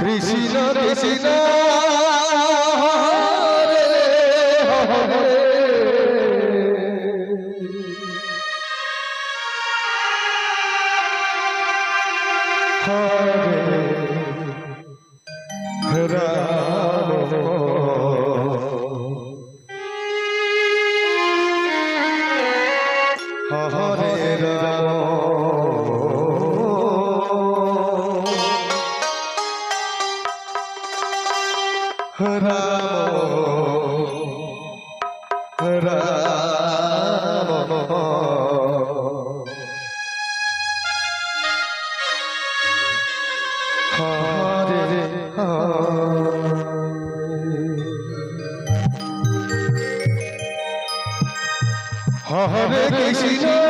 Krishna Krishna Ramo, Ramo, Hare, Hare. Hare Krishna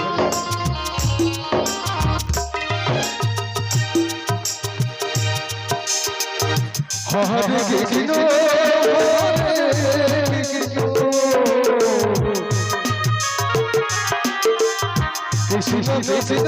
Krishna Krishna Krishna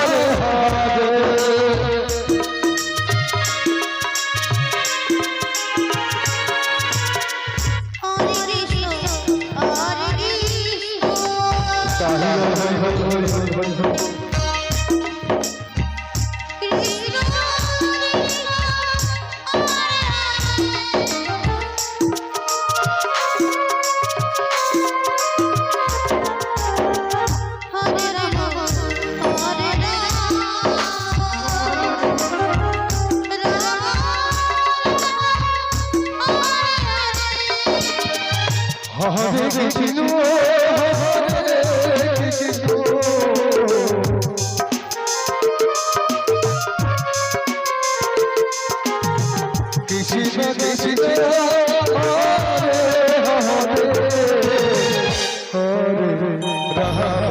ચાલો जहाँ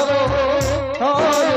হরে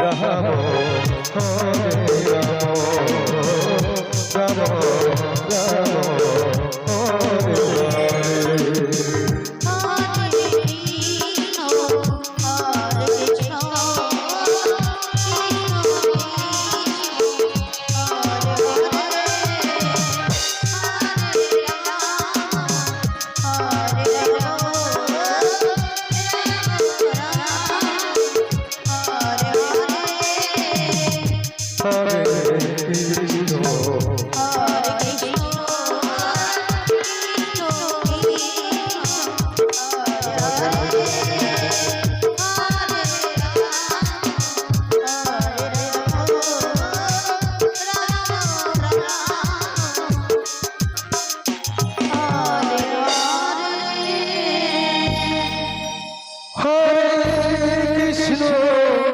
রাহাবো